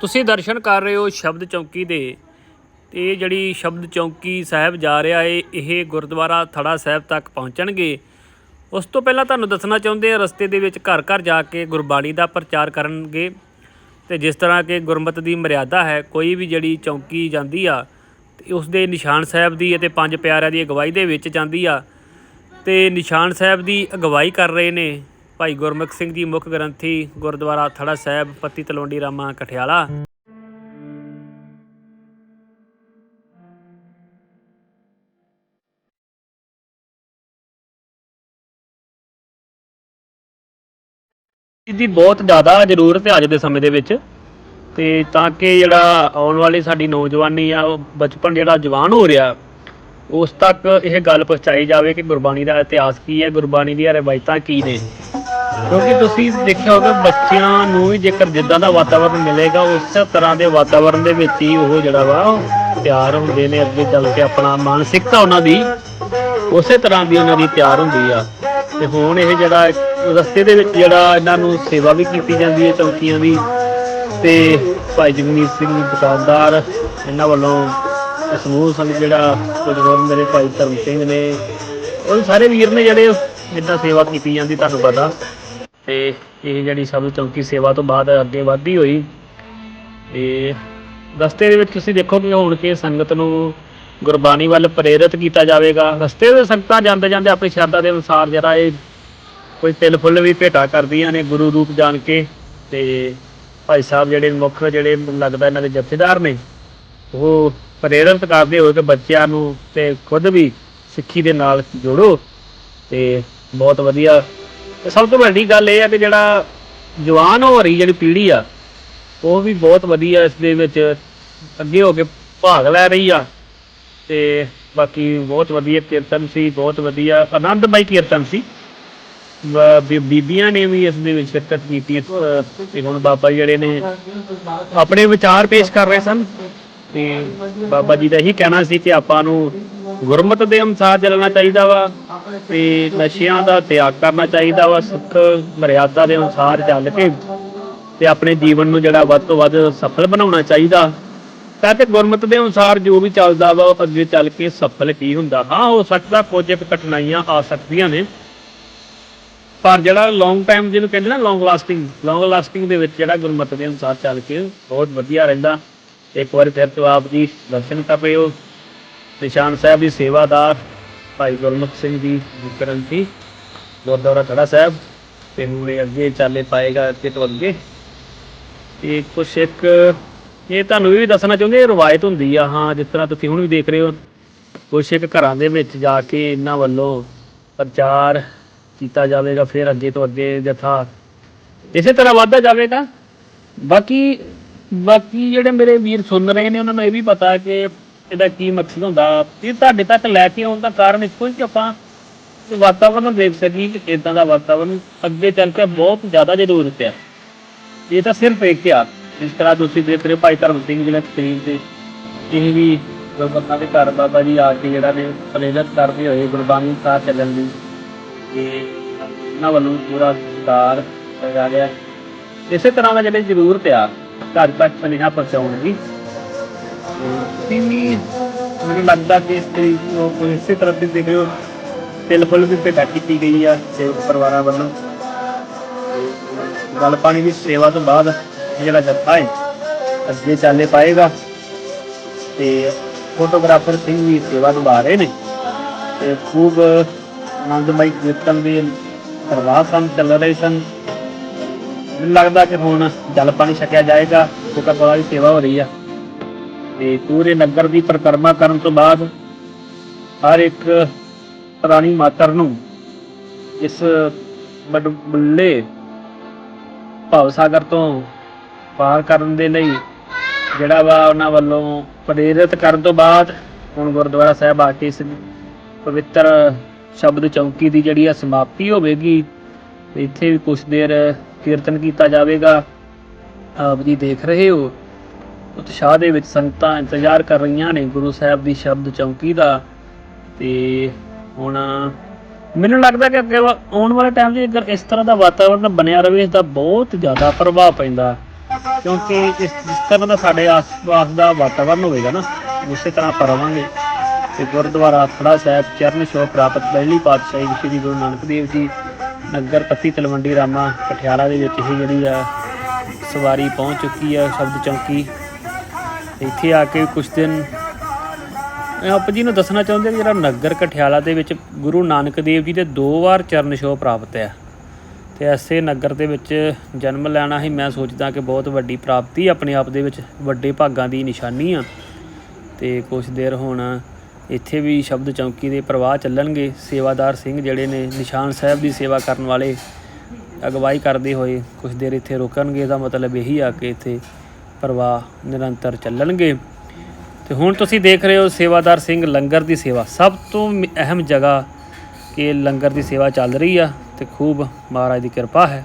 ਤੁਸੀਂ ਦਰਸ਼ਨ ਕਰ ਰਹੇ ਹੋ ਸ਼ਬਦ ਚੌਂਕੀ ਦੇ ਤੇ ਇਹ ਜਿਹੜੀ ਸ਼ਬਦ ਚੌਂਕੀ ਸਾਹਿਬ ਜਾ ਰਿਹਾ ਏ, ਇਹ ਗੁਰਦੁਆਰਾ ਥੜਾ ਸਾਹਿਬ ਤੱਕ ਪਹੁੰਚਣਗੇ। ਉਸ ਤੋਂ ਪਹਿਲਾਂ ਤੁਹਾਨੂੰ ਦੱਸਣਾ ਚਾਹੁੰਦੇ ਆ ਰਸਤੇ ਦੇ ਵਿੱਚ ਘਰ ਘਰ ਜਾ ਕੇ ਗੁਰਬਾਣੀ ਦਾ ਪ੍ਰਚਾਰ ਕਰਨਗੇ। ਤੇ ਜਿਸ ਤਰ੍ਹਾਂ ਕਿ ਗੁਰਮਤ ਦੀ ਮਰਿਆਦਾ ਹੈ, ਕੋਈ ਵੀ ਜਿਹੜੀ ਚੌਂਕੀ ਜਾਂਦੀ ਆ, ਤੇ ਉਸ ਦੇ ਨਿਸ਼ਾਨ ਸਾਹਿਬ ਦੀ ਅਤੇ ਪੰਜ ਪਿਆਰਿਆਂ ਦੀ ਅਗਵਾਈ ਦੇ ਵਿੱਚ ਜਾਂਦੀ ਆ। ਤੇ ਨਿਸ਼ਾਨ ਸਾਹਿਬ ਦੀ ਅਗਵਾਈ ਕਰ ਰਹੇ ਨੇ। ਭਾਈ ਗੁਰਮੁਖ ਸਿੰਘ ਜੀ, ਮੁੱਖ ਗ੍ਰੰਥੀ ਗੁਰਦੁਆਰਾ ਥੜਾ ਸਾਹਿਬ, ਪੱਤੀ ਤਲਵੰਡੀ ਰਾਮਾ, ਕਠਿਆਲਾ। ਦੀ ਬਹੁਤ ਜ਼ਿਆਦਾ ਜ਼ਰੂਰਤ ਹੈ ਅੱਜ ਦੇ ਸਮੇਂ ਦੇ ਵਿੱਚ। ਤੇ ਤਾਂ ਕਿ ਜਿਹੜਾ ਆਉਣ ਵਾਲੀ ਸਾਡੀ ਨੌਜਵਾਨੀ ਆ, ਉਹ ਬਚਪਨ ਜਿਹੜਾ ਜਵਾਨ ਹੋ ਰਿਹਾ, ਉਸ ਤੱਕ ਇਹ ਗੱਲ ਪਹੁੰਚਾਈ ਜਾਵੇ ਕਿ ਗੁਰਬਾਣੀ ਦਾ ਇਤਿਹਾਸ ਕੀ ਹੈ, ਗੁਰਬਾਣੀ ਦੀਆਂ ਰਵਾਇਤਾਂ ਕੀ ਨੇ। ਕਿਉਂਕਿ ਤੁਸੀਂ ਦੇਖਿਆ ਹੋਗਾ ਬੱਚਿਆਂ ਨੂੰ ਵੀ ਜੇਕਰ ਜਿੱਦਾਂ ਦਾ ਵਾਤਾਵਰਨ ਮਿਲੇਗਾ, ਉਸ ਤਰ੍ਹਾਂ ਦੇ ਵਾਤਾਵਰਨ ਦੇ ਵਿੱਚ ਹੀ ਉਹ ਜਿਹੜਾ ਵਾ, ਉਹ ਤਿਆਰ ਹੁੰਦੇ ਨੇ ਅੱਗੇ ਚੱਲ ਕੇ ਆਪਣਾ ਮਾਨਸਿਕਤਾ ਉਹਨਾਂ ਦੀ, ਉਸੇ ਤਰ੍ਹਾਂ ਦੀ ਉਹਨਾਂ ਦੀ ਤਿਆਰ ਹੁੰਦੀ ਆ। ਤੇ ਹੁਣ ਇਹ ਜਿਹੜਾ ਰਸਤੇ ਦੇ ਵਿੱਚ ਜਿਹੜਾ ਇਹਨਾਂ ਨੂੰ ਸੇਵਾ ਵੀ ਕੀਤੀ ਜਾਂਦੀ ਹੈ ਚੌਕੀਆਂ ਦੀ, ਤੇ ਭਾਈ ਜਗਮੀਤ ਸਿੰਘ ਦੁਕਾਨਦਾਰ ਇਹਨਾਂ ਵੱਲੋਂ ਸਮੂਹ ਸੰਗ ਜਿਹੜਾ ਕੁਝ ਹੋਰ ਮੇਰੇ ਭਾਈ ਧਰਮ ਸਿੰਘ ਨੇ, ਉਹ ਸਾਰੇ ਵੀਰ ਨੇ ਜਿਹੜੇ ਜਿੱਦਾਂ ਸੇਵਾ ਕੀਤੀ ਜਾਂਦੀ ਤੁਹਾਨੂੰ ਪਤਾ ਤੇ ਇਹ ਜਿਹੜੀ ਸਭ ਚੌਕੀ ਸੇਵਾ ਤੋਂ ਬਾਅਦ ਅੱਗੇ ਵਧਦੀ ਹੋਈ, ਤੇ ਰਸਤੇ ਦੇ ਵਿੱਚ ਤੁਸੀਂ ਦੇਖੋਗੇ ਹੁਣ ਕਿ ਸੰਗਤ ਨੂੰ ਗੁਰਬਾਣੀ ਵੱਲ ਪ੍ਰੇਰਿਤ ਕੀਤਾ ਜਾਵੇਗਾ। ਰਸਤੇ ਦੇ ਸੰਗਤਾਂ ਜਾਂਦੇ ਜਾਂਦੇ ਆਪਣੀ ਸ਼ਰਧਾ ਦੇ ਅਨੁਸਾਰ ਜਿਹੜਾ ਇਹ ਕੋਈ ਤਿਲ ਫੁੱਲ ਵੀ ਭੇਟਾ ਕਰਦੀਆਂ ਨੇ ਗੁਰੂ ਰੂਪ ਜਾਣ ਕੇ ਤੇ ਭਾਈ ਸਾਹਿਬ ਜਿਹੜੇ ਮੁੱਖ ਜਿਹੜੇ ਲੱਗਦਾ ਇਹਨਾਂ ਦੇ ਜਥੇਦਾਰ ਨੇ, ਉਹ ਪ੍ਰੇਰਿਤ ਕਰਦੇ ਹੋਏ ਕਿ ਬੱਚਿਆਂ ਨੂੰ ਤੇ ਖੁਦ ਵੀ ਸਿੱਖੀ ਦੇ ਨਾਲ ਜੋੜੋ ਤੇ ਬਹੁਤ ਵਧੀਆ ਤੇ ਸਭ ਤੋਂ ਵੱਡੀ ਗੱਲ ਇਹ ਹੈ ਕਿ ਜਿਹੜਾ ਜਵਾਨ ਹੋ ਰਹੀ ਜਿਹੜੀ ਪੀੜ੍ਹੀ ਆ, ਉਹ ਵੀ ਬਹੁਤ ਵਧੀਆ ਇਸ ਦੇ ਵਿੱਚ ਅੱਗੇ ਹੋ ਕੇ ਭਾਗ ਲੈ ਰਹੀ ਆ ਤੇ ਬਾਕੀ ਬਹੁਤ ਵਧੀਆ ਕੀਰਤਨ ਸੀ, ਬਹੁਤ ਵਧੀਆ ਆਨੰਦਮਈ ਕੀਰਤਨ ਸੀ। ਬੀਬੀਆਂ ਨੇ ਵੀ ਇਸ ਦੇ ਵਿੱਚ ਸ਼ਿਰਕਤ ਕੀਤੀ ਤੇ ਹੁਣ ਬਾਬਾ ਜਿਹੜੇ ਨੇ ਆਪਣੇ ਵਿਚਾਰ ਪੇਸ਼ ਕਰ ਰਹੇ ਸਨ। ਤੇ ਬਾਬਾ ਜੀ ਦਾ ਇਹੀ ਕਹਿਣਾ ਸੀ ਕਿ ਆਪਾਂ ਨੂੰ ਗੁਰਮਤ ਦੇ ਅਨੁਸਾਰ ਚੱਲਣਾ ਚਾਹੀਦਾ ਵਾ ਤੇ ਨਸ਼ਿਆਂ ਦਾ ਤਿਆਗ ਕਰਨਾ ਚਾਹੀਦਾ ਵਾ, ਸੁੱਖ ਮਰਿਆਦਾ ਦੇ ਅਨੁਸਾਰ ਚੱਲ ਕੇ ਤੇ ਆਪਣੇ ਜੀਵਨ ਨੂੰ ਜਿਹੜਾ ਵੱਧ ਤੋਂ ਵੱਧ ਸਫਲ ਬਣਾਉਣਾ ਚਾਹੀਦਾ। ਤਾਂ ਕਿ ਗੁਰਮਤ ਦੇ ਅਨੁਸਾਰ ਜੋ ਵੀ ਚੱਲਦਾ ਵਾ, ਉਹ ਅੱਗੇ ਚੱਲ ਕੇ ਸਫਲ ਕੀ ਹੁੰਦਾ? ਹਾਂ, ਹੋ ਸਕਦਾ ਕੁਝ ਕਠਿਨਾਈਆਂ ਆ ਸਕਦੀਆਂ ਨੇ। ਪਰ ਜਿਹੜਾ ਲੌਂਗ ਟਾਈਮ ਜਿਹਨੂੰ ਕਹਿੰਦੇ ਨਾ ਲੌਂਗ ਲਾਸਟਿੰਗ ਲੌਂਗ ਲਾਸਟਿੰਗ ਦੇ ਵਿੱਚ ਜਿਹੜਾ ਗੁਰਮਤ ਦੇ ਅਨੁਸਾਰ ਚੱਲ ਕੇ ਬਹੁਤ ਵਧੀਆ ਰਹਿੰਦਾ। ਇੱਕ ਵਾਰ ਫਿਰ ਤੋਂ ਆਪ ਜੀ ਦਰਸ਼ਨ ਕਰ ਪਏ ਹੋ। ਨਿਸ਼ਾਨ ਸਾਹਿਬ ਦੀ ਸੇਵਾਦਾਰ ਭਾਈ ਗੁਰਮੁਖ ਸਿੰਘ ਜੀ ਗ੍ਰੰਥੀ ਗੁਰਦੁਆਰਾ ਥੜਾ ਸਾਹਿਬ, ਤੇ ਹੁਣ ਅੱਗੇ ਚੱਲੇ ਪਾਏਗਾ ਅੱਗੇ ਤੋਂ ਅੱਗੇ। ਇਹ ਕੁਛ ਇੱਕ, ਇਹ ਤੁਹਾਨੂੰ ਵੀ ਦੱਸਣਾ ਚਾਹੁੰਦੇ, ਇਹ ਰਵਾਇਤ ਹੁੰਦੀ ਆ, ਹਾਂ, ਜਿਸ ਤਰ੍ਹਾਂ ਤੁਸੀਂ ਹੁਣ ਵੀ ਦੇਖ ਰਹੇ ਹੋ। ਕੁਛ ਇੱਕ ਘਰਾਂ ਦੇ ਵਿੱਚ ਜਾ ਕੇ ਇਹਨਾਂ ਵੱਲੋਂ ਪ੍ਰਚਾਰ ਕੀਤਾ ਜਾਵੇਗਾ, ਫਿਰ ਅੱਗੇ ਤੋਂ ਅੱਗੇ ਜਥਾ। ਇਸੇ ਤਰ੍ਹਾਂ ਵਧਦਾ ਜਾਵੇਗਾ। ਬਾਕੀ ਬਾਕੀ ਜਿਹੜੇ ਮੇਰੇ ਵੀਰ ਸੁਣ ਰਹੇ ਨੇ, ਉਹਨਾਂ ਨੂੰ ਇਹ ਵੀ ਪਤਾ ਕਿ ਇਹਦਾ ਕੀ ਮਕਸਦ ਹੁੰਦਾ? ਇਹ ਤੁਹਾਡੇ ਤੱਕ ਲੈ ਕੇ ਆਉਣ ਦਾ ਕਾਰਨ ਇੱਕੋ ਹੀ ਕਿ ਆਪਾਂ ਵਾਤਾਵਰਨ ਨੂੰ ਦੇਖ ਸਕੀਏ ਕਿ ਇਦਾਂ ਦਾ ਵਾਤਾਵਰਨ ਅੱਗੇ ਚੱਲ ਕੇ ਬਹੁਤ ਜ਼ਿਆਦਾ ਜ਼ਰੂਰਤ ਹੈ ਇਹ ਤਾਂ ਸਿਰਫ ਇੱਕ ਆ ਇਸ ਤਰ੍ਹਾਂ ਤੁਸੀਂ ਦੇਖ ਰਹੇ ਭਾਈ ਧਰਮ ਸਿੰਘ ਜਿਹੜੇ ਤਕਰੀਬ ਦੇ ਇਹ ਵੀ ਗੁਰਬਾਣੀ ਦੇ ਘਰ ਬਾਬਾ ਜੀ ਆ ਕੇ ਜਿਹੜਾ ਨੇ ਪ੍ਰੇਰਿਤ ਕਰਦੇ ਹੋਏ ਗੁਰਬਾਣੀ ਸਾਹ ਚੱਲਣ ਦੀ ਤੇ ਇਹਨਾਂ ਵੱਲੋਂ ਪੂਰਾ ਸਤਿਕਾਰ ਕੀਤਾ ਗਿਆ ਇਸੇ ਤਰ੍ਹਾਂ ਦਾ ਜਿਹੜੇ ਜ਼ਰੂਰਤ ਆ ਘਰ ਤੱਕ ਸੁਨੇਹਾ ਪਹੁੰਚਾਉਣ ਦੀ। ਤੇ ਮੈਨੂੰ ਲੱਗਦਾ ਕਿ ਇਸ ਤਰੀਕੇ ਨੂੰ ਕੋਈ ਇਸੇ ਤਰ੍ਹਾਂ ਦੀ ਦੇਖ ਰਹੇ ਹੋ ਤਿਲ ਫੁੱਲ ਵੀ ਭੇਟਾ ਕੀਤੀ ਗਈ ਆ ਸੇਵਕ ਪਰਿਵਾਰਾਂ ਵੱਲੋਂ। ਗਲ ਪਾਣੀ ਦੀ ਸੇਵਾ ਤੋਂ ਬਾਅਦ ਜਿਹੜਾ ਜੱਥਾ ਹੈ, ਅੱਗੇ ਚੱਲੇ ਪਾਏਗਾ। ਤੇ ਫੋਟੋਗ੍ਰਾਫਰ ਸਿੰਘ ਵੀ ਸੇਵਾ ਨਿਭਾ ਰਹੇ ਨੇ। ਤੇ ਖੂਬ ਆਨੰਦਮਈ ਕੀਰਤਨ ਵੀ ਪ੍ਰਵਾਹ ਸਨ, ਚੱਲ ਰਹੇ ਸਨ। ਮੈਨੂੰ ਲੱਗਦਾ ਕਿ ਹੁਣ ਜਲ ਪਾਣੀ ਛਕਿਆ ਜਾਏਗਾ, ਕਿਉਂਕਿ ਬੜਾ ਦੀ ਸੇਵਾ ਹੋ ਰਹੀ ਆ। ਤੇ ਪੂਰੇ ਨਗਰ ਦੀ ਪਰਿਕਰਮਾ ਕਰਨ ਤੋਂ ਬਾਅਦ ਹਰ ਇੱਕ ਪ੍ਰਾਣੀ ਮਾਤਰ ਨੂੰ ਇਸ ਬੁੱਲੇ ਭਵ ਸਾਗਰ ਤੋਂ ਪਾਰ ਕਰਨ ਦੇ ਲਈ ਜਿਹੜਾ ਵਾ ਉਹਨਾਂ ਵੱਲੋਂ ਪ੍ਰੇਰਿਤ ਕਰਨ ਤੋਂ ਬਾਅਦ ਹੁਣ ਗੁਰਦੁਆਰਾ ਸਾਹਿਬ ਆ ਕੇ ਇਸ ਪਵਿੱਤਰ ਸ਼ਬਦ ਚੌਂਕੀ ਦੀ ਜਿਹੜੀ ਆ ਸਮਾਪਤੀ ਹੋਵੇਗੀ ਇੱਥੇ ਵੀ ਕੁਝ ਦੇਰ ਕੀਰਤਨ ਕੀਤਾ ਜਾਵੇਗਾ। ਆਪ ਜੀ ਦੇਖ ਰਹੇ ਹੋ। ਉਤਸ਼ਾਹ ਦੇ ਵਿੱਚ ਸੰਗਤਾਂ ਇੰਤਜ਼ਾਰ ਕਰ ਰਹੀਆਂ ਨੇ ਗੁਰੂ ਸਾਹਿਬ ਦੀ ਸ਼ਬਦ ਚੌਂਕੀ ਦਾ ਤੇ ਹੁਣ ਮੈਨੂੰ ਲੱਗਦਾ ਕਿ ਅੱਗੇ ਆਉਣ ਵਾਲੇ ਟਾਈਮ 'ਚ ਅਗਰ ਇਸ ਤਰ੍ਹਾਂ ਦਾ ਵਾਤਾਵਰਨ ਬਣਿਆ ਰਹੇ ਇਸ ਦਾ ਬਹੁਤ ਜ਼ਿਆਦਾ ਪ੍ਰਭਾਵ ਪੈਂਦਾ। ਕਿਉਂਕਿ ਇਸ ਜਿਸ ਤਰ੍ਹਾਂ ਦਾ ਸਾਡੇ ਆਸ-ਪਾਸ ਦਾ ਵਾਤਾਵਰਨ ਹੋਵੇਗਾ ਨਾ, ਉਸੇ ਤਰ੍ਹਾਂ ਆਪਾਂ ਰਵਾਂਗੇ। ਤੇ ਗੁਰਦੁਆਰਾ ਖੜਾ ਸਾਹਿਬ, ਚਰਨ ਛੋਹ ਪ੍ਰਾਪਤ ਪਹਿਲੀ ਪਾਤਸ਼ਾਹੀ ਸ੍ਰੀ ਗੁਰੂ ਨਾਨਕ ਦੇਵ ਜੀ, ਨਗਰ ਪੱਤੀ ਤਲਵੰਡੀ ਰਾਮਾ, ਪਟਿਆਲਾ ਦੇ ਵਿੱਚ ਹੀ ਜਿਹੜੀ ਆ ਸਵਾਰੀ ਪਹੁੰਚ ਚੁੱਕੀ ਆ ਸ਼ਬਦ ਚੌਂਕੀ। ਇੱਥੇ ਆ ਕੇ ਕੁਝ ਦਿਨ, ਮੈਂ ਆਪ ਜੀ ਨੂੰ ਦੱਸਣਾ ਚਾਹੁੰਦੇ ਕਿ ਜਿਹੜਾ ਨਗਰ ਕਠਿਆਲਾ ਦੇ ਵਿੱਚ ਗੁਰੂ ਨਾਨਕ ਦੇਵ ਜੀ ਦੇ ਦੋ ਵਾਰ ਚਰਨ ਛੋਹ ਪ੍ਰਾਪਤ ਹੈ ਤੇ ਐਸੇ ਨਗਰ ਦੇ ਵਿੱਚ ਜਨਮ ਲੈਣਾ ਹੀ ਮੈਂ ਸੋਚਦਾ ਕਿ ਬਹੁਤ ਵੱਡੀ ਪ੍ਰਾਪਤੀ ਆਪਣੇ ਆਪ ਦੇ ਵਿੱਚ ਵੱਡੇ ਭਾਗਾਂ ਦੀ ਨਿਸ਼ਾਨੀ ਆ। ਤੇ ਕੁਝ ਦੇਰ ਹੁਣ ਇੱਥੇ ਵੀ ਸ਼ਬਦ ਚੌਂਕੀ ਦੇ ਪ੍ਰਵਾਹ ਚੱਲਣਗੇ। ਸੇਵਾਦਾਰ ਸਿੰਘ ਜਿਹੜੇ ਨੇ, ਨਿਸ਼ਾਨ ਸਾਹਿਬ ਦੀ ਸੇਵਾ ਕਰਨ ਵਾਲੇ ਅਗਵਾਈ ਕਰਦੇ ਹੋਏ ਕੁਝ ਦੇਰ ਇੱਥੇ ਰੁਕਣਗੇ। ਇਹਦਾ ਮਤਲਬ ਇਹੀ ਆ ਕਿ ਇੱਥੇ ਪ੍ਰਵਾਹ ਨਿਰੰਤਰ ਚੱਲਣਗੇ। ਤੇ ਹੁਣ ਤੁਸੀਂ ਦੇਖ ਰਹੇ ਹੋ ਸੇਵਾਦਾਰ ਸਿੰਘ ਲੰਗਰ ਦੀ ਸੇਵਾ। ਸਭ ਤੋਂ ਅਹਿਮ ਜਗ੍ਹਾ ਕਿ ਲੰਗਰ ਦੀ ਸੇਵਾ ਚੱਲ ਰਹੀ ਆ ਤੇ ਖੂਬ ਮਹਾਰਾਜ ਦੀ ਕਿਰਪਾ ਹੈ।